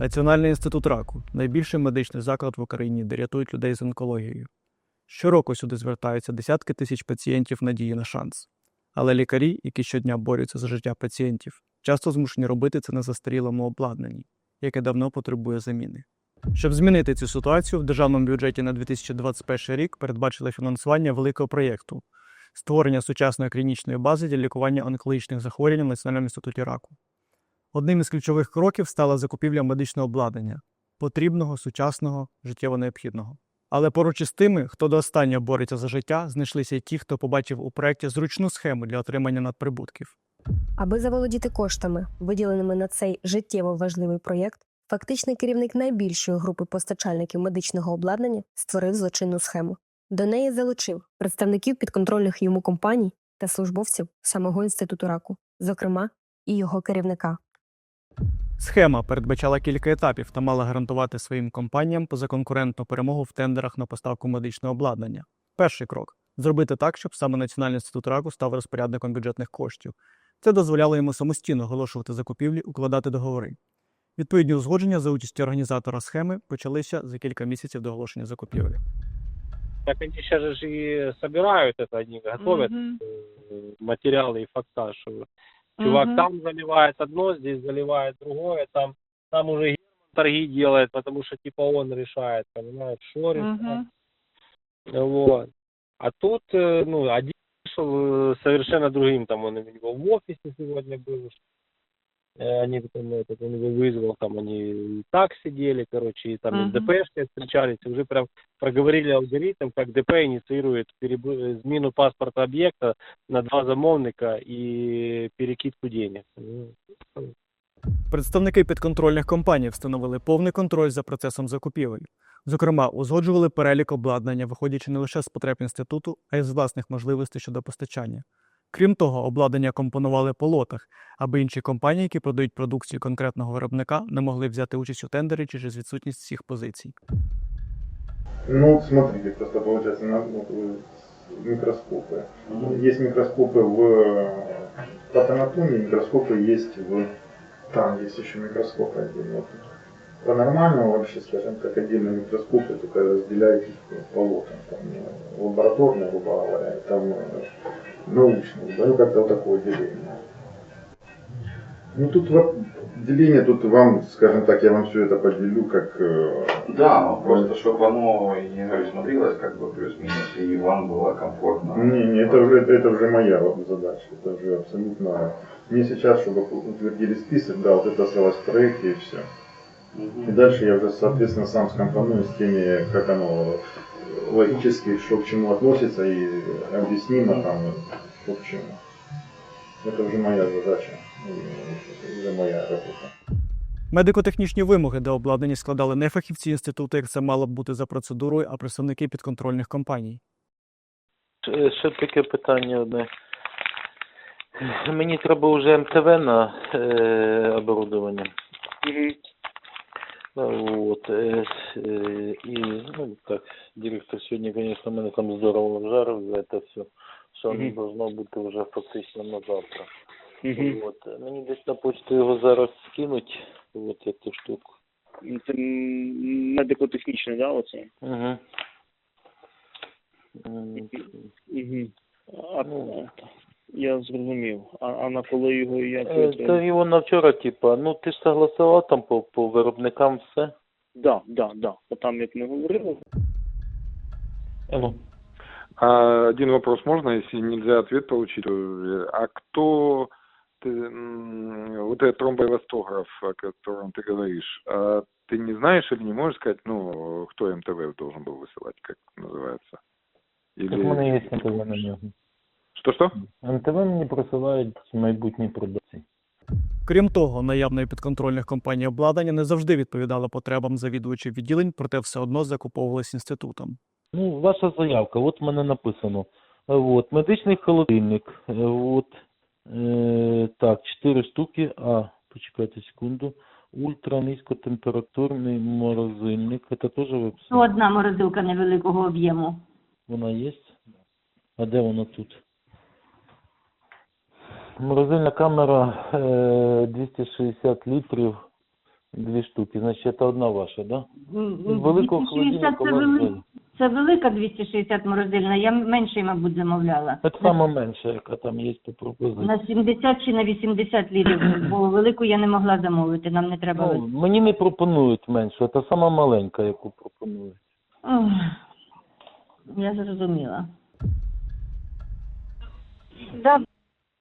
Національний інститут раку найбільший медичний заклад в Україні, де рятують людей з онкологією. Щороку сюди звертаються десятки тисяч пацієнтів надії на шанс. Але лікарі, які щодня борються за життя пацієнтів, часто змушені робити це на застарілому обладнанні, яке давно потребує заміни. Щоб змінити цю ситуацію, в державному бюджеті на 2021 рік передбачили фінансування великого проєкту створення сучасної клінічної бази для лікування онкологічних захворювань в Національному інституті раку. Одним із ключових кроків стала закупівля медичного обладнання, потрібного, сучасного, життєво необхідного. Але поруч із тими, хто до останнього бореться за життя, знайшлися й ті, хто побачив у проєкті зручну схему для отримання надприбутків. Аби заволодіти коштами, виділеними на цей життєво важливий проєкт, фактичний керівник найбільшої групи постачальників медичного обладнання створив злочинну схему. До неї залучив представників підконтрольних йому компаній та службовців самого інституту раку, зокрема і його керівника. Схема передбачала кілька етапів та мала гарантувати своїм компаніям позаконкурентну перемогу в тендерах на поставку медичного обладнання. Перший крок зробити так, щоб саме Національний інститут раку став розпорядником бюджетних коштів. Це дозволяло йому самостійно оголошувати закупівлі, укладати договори. Відповідні узгодження за участю організатора схеми почалися за кілька місяців до оголошення закупівлі. Так они сейчас же и собирают это, они готовят Мгм. э, материалы и фактаж. Чувак Мгм. там заливает одно, здесь заливает другое, там, там уже торги делает, потому что типа он решает, понимаешь, что решает. Мгм. Вот. А тут, э, ну, один вышел э, совершенно другим, там он у него в офисе сегодня был, они потом этот, он его вызвал, там они и так сидели, короче, и там Мгм. с ДПшкой встречались, уже прям проговорили алгоритм, как ДП инициирует переб- зміну паспорта объекта на два замовника и перекидку денег. Ну, Представники підконтрольних компаній встановили повний контроль за процесом закупівель. Зокрема, узгоджували перелік обладнання, виходячи не лише з потреб інституту, а й з власних можливостей щодо постачання. Крім того, обладнання компонували по лотах, аби інші компанії, які продають продукцію конкретного виробника, не могли взяти участь у тендері через відсутність всіх позицій. Ну, вот смотрите, просто получается на, вот, вы с- микроскопы. Есть микроскопы в э, патанатомии, микроскопы есть в... Там есть еще микроскопы отдельно. Вот. По-нормальному вообще, скажем так, отдельные микроскопы, только разделяют их по лотам. Там э, лабораторные, грубо говоря, и там научные. Да, как-то вот такое деление. Ну тут деление, тут вам, скажем так, я вам все это поделю как э, Да, ну просто чтобы оно, говорю, смотрелось как бы плюс-минус, и вам было комфортно. Не, не, это уже, это, это уже моя задача. Это уже абсолютно... Мне сейчас, чтобы утвердили список, да, вот это осталось в проекте и все. И Мгм. дальше я уже, соответственно, сам скомпоную с теми, как оно э, логически, что к чему относится и объяснимо там, что к чему. Это уже моя задача, и уже моя работа. Медико-технічні вимоги до обладнання складали не фахівці інституту, як це мало б бути за процедурою, а представники підконтрольних компаній. Ще- Ще таке питання одне. Мені треба вже МТВ на е, оборудовання. От, е, с- е, і, ну, так, директор сьогодні, звісно, мене там здорово вжарив за це все, що воно Мгм. должно бути вже фактично на завтра. От, мені десь на почту його зараз скинуть, от цю штуку. Це медико-технічне, да, оце? Угу. Угу. А, Ну. я зрозумів. А, а на коли його і як? Е, це? Та його на вчора, типа, ну ти ж согласував там по, по виробникам все. Да, да, да. От там, як ми говорили, Ну. А один вопрос можно, если нельзя ответ получить? Э, А кто ты, м, вот этот тромбоэластограф, о котором ты говоришь, а ты не знаешь или не можешь сказать, ну, кто МТВ должен был высылать, как называется? Так в мене Или... є МТВ на нього. Что-что? МТВ мені присилають майбутні продавці. Крім того, наявної підконтрольних компаній обладнання не завжди відповідало потребам завідувачів відділень, проте все одно закуповувалось інститутом. Ну, ваша заявка, от в мене написано. От, медичний холодильник. От, е, так, 4 штуки. А, почекайте секунду. Ультра низькотемпературний морозильник. Це теж ви? Ну, Одна морозилка невеликого об'єму. Вона є? А де вона тут? Морозильна камера е, 260 літрів Дві штуки. Значить, це одна ваша, да? М, Великого 260 холодильника це, у вас вели... це велика 260 морозильна, я менший, мабуть, замовляла. Це сама менша, яка там є по пропозиції. На 70 чи на 80 літрів, бо велику я не могла замовити, нам не треба. Ну, мені не пропонують меншу, це сама маленька, яку пропонують. Ох, я зрозуміла. Да,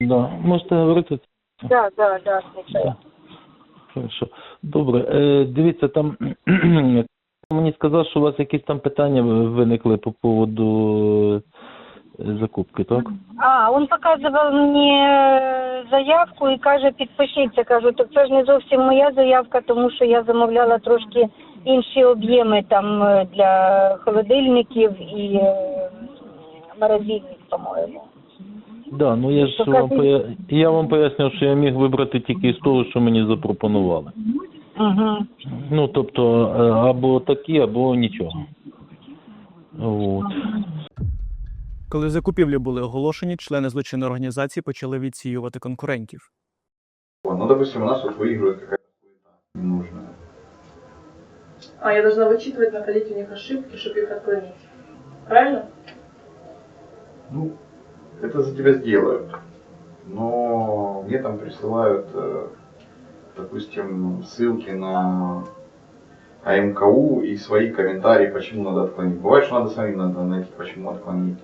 Да. Можете говорити? да, да, да. Да. Хорошо. Добре. Е, дивіться, там мені сказав, що у вас якісь там питання виникли по поводу е, закупки, так? А, он показував мені е, заявку і каже, підпишіться. Кажу, так це ж не зовсім моя заявка, тому що я замовляла трошки інші об'єми там е, для холодильників і е, морозильник, по-моєму. Да, ну я ж вам поя... я вам пояснив, що я міг вибрати тільки з того, що мені запропонували. Угу. Ну, тобто, е, або такі, або нічого. От. Коли закупівлі були оголошені, члени злочинної організації почали відсіювати конкурентів. Ну, допустим, у нас вот выигрывает какая-то хуета ненужная. А я должна вычитывать, находить у них ошибки, чтобы их отклонить. Правильно? Ну, это за тебя сделают. Но мне там присылают, э, допустим, ссылки на АМКУ и свои комментарии, почему надо отклонить. Бывает, что надо самим надо найти, почему отклонить.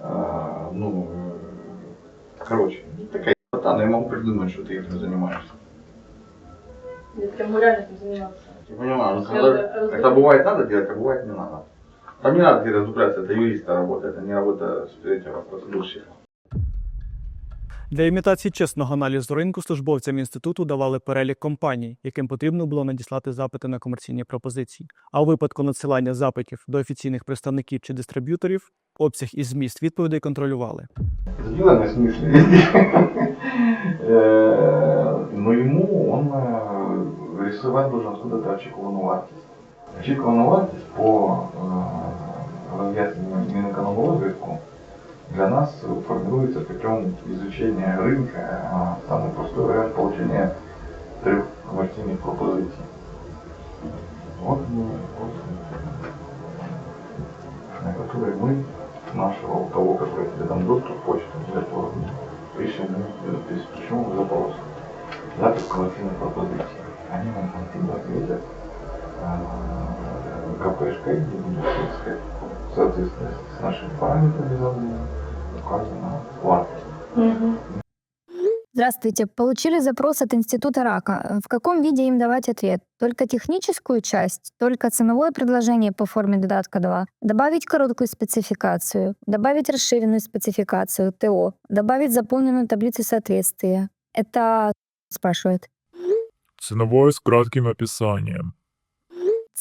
А, ну, э, короче, такая ебата, но я могу придумать, что ты этим занимаешься. Я прям реально этим заниматься. Я понимаю, но Я когда, когда бывает надо делать, а бывает не надо. Там не надо где разбираться, это юриста работа, это не работа с этим процедурщика. Для імітації чесного аналізу ринку службовцям інституту давали перелік компаній, яким потрібно було надіслати запити на комерційні пропозиції. А у випадку надсилання запитів до офіційних представників чи дистриб'юторів обсяг і зміст відповідей контролювали. Сделано в смысле везде. Э, Но ему он э, рисовать должен откуда-то очікувану вартість. Очікувану вартість по э, роз'ясненню Мінекономрозвитку для нас формируется путем изучения рынка, а самый простой вариант получения трех коммерційних пропозиций. Вот, мы, вот, на которые мы нашего, у того, который тебе там доступ к почте, для этого пишем, ну, то есть почему запрос. Запись коллективной пропозиции. КПшкой, где будет сказать, в соответствии с нашими параметрами заданными, указана вартость. Здравствуйте. Получили запрос от Института рака. В каком виде им давать ответ? Только техническую часть? Только ценовое предложение по форме додатка 2? Добавить короткую спецификацию? Добавить расширенную спецификацию, ТО? Добавить заполненную таблицу соответствия? Это спрашивает. Ценовое с кратким описанием.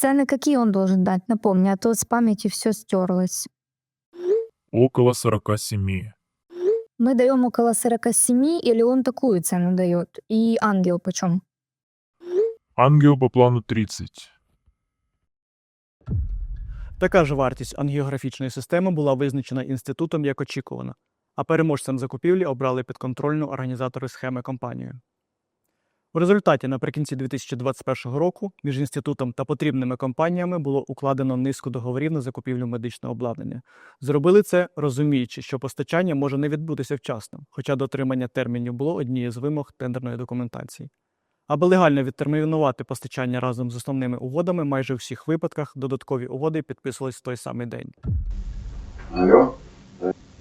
Цены какие он должен дать? Напомни, а то с памяти все стерлось. Около 47. Мы даем около 47, или он такую цену дает? И ангел почем? Ангел по плану 30. Така ж вартість ангіографічної системи була визначена інститутом як очікувана, а переможцем закупівлі обрали підконтрольну організатори схеми компанію. У результаті наприкінці 2021 року між інститутом та потрібними компаніями було укладено низку договорів на закупівлю медичного обладнання. Зробили це, розуміючи, що постачання може не відбутися вчасно, хоча дотримання термінів було однією з вимог тендерної документації. Аби легально відтермінувати постачання разом з основними угодами, майже у всіх випадках додаткові угоди підписувались в той самий день. Алло?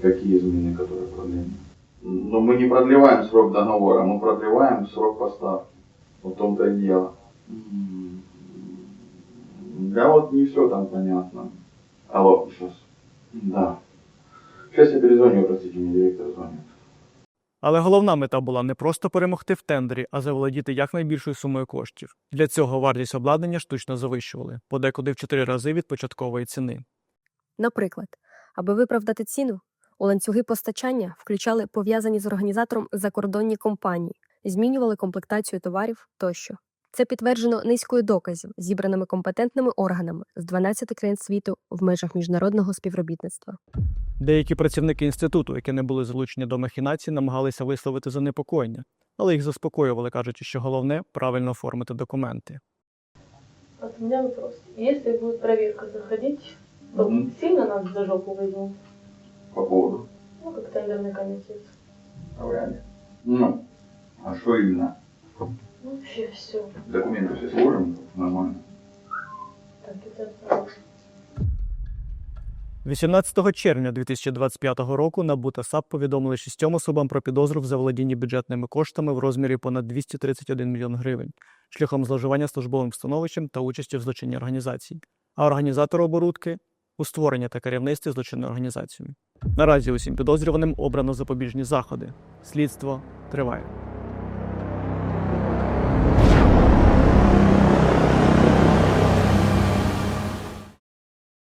Какие изменения, которые продления? Но мы не продлеваем срок договора, мы продлеваем срок поставки. Вот в том-то и дело. Да вот не все там понятно. Алло, сейчас. Да. Сейчас я перезвоню, простите, мне директор звонит. Але головна мета була не просто перемогти в тендері, а заволодіти якнайбільшою сумою коштів. Для цього вартість обладнання штучно завищували, подекуди в 4 рази від початкової ціни. Наприклад, аби виправдати ціну, у ланцюги постачання включали пов'язані з організатором закордонні компанії, змінювали комплектацію товарів тощо. Це підтверджено низкою доказів, зібраними компетентними органами з 12 країн світу в межах міжнародного співробітництва. Деякі працівники інституту, які не були залучені до махінацій, намагалися висловити занепокоєння, але їх заспокоювали, кажучи, що головне правильно оформити документи. Вот у меня вопрос. Если будет проверка заходить, то сильно нас за жопу возьмут? По поводу Ну, как тендерный комитет. вряд Ну, а что именно? Ну, вообще все. Документы все сложим нормально. Так, это правда. 18 червня 2025 року НАБУ та САП повідомили шістьом особам про підозру в заволодінні бюджетними коштами в розмірі понад 231 мільйон гривень шляхом зловживання службовим становищем та участі в злочинній організації, а організатор оборудки у створенні та керівництві злочинною організацією. Наразі усім підозрюваним обрано запобіжні заходи. Слідство триває.